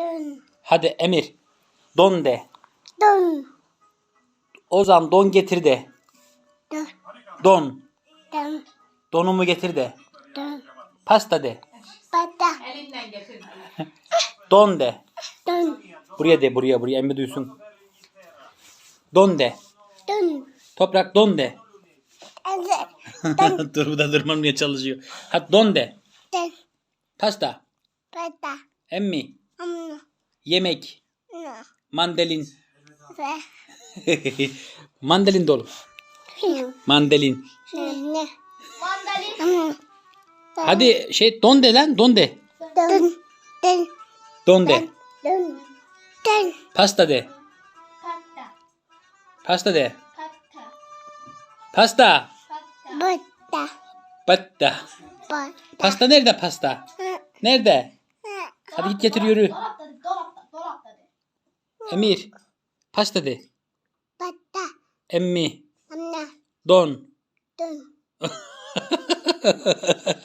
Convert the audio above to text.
Dön. Hadi Emir. Don de. Dön. Ozan don getir de. Dön. Don. Dön. Donumu getir de. Dön. Pasta de. Bata. Elinden getir. Don de. Dön. Buraya de buraya buraya Emir duysun. Don de. Dön. Toprak don de. Dur bu da durmamaya çalışıyor. Hadi don de. Dön. Pasta. Bata. Emmi. Yemek. No. Mandalin. Mandalin dolu. Mandalin. Mandalin. Hadi şey don de lan don de. Dön. Don de. Pasta de. Pasta de. Pasta. Patta. Bata. Pasta nerede pasta? Nerede? Hadi git getir yürü. Dolapta de. Dolapta. Dolapta de. Emir. Pasta de. Bata. Emmi. Anna. Don. Dön.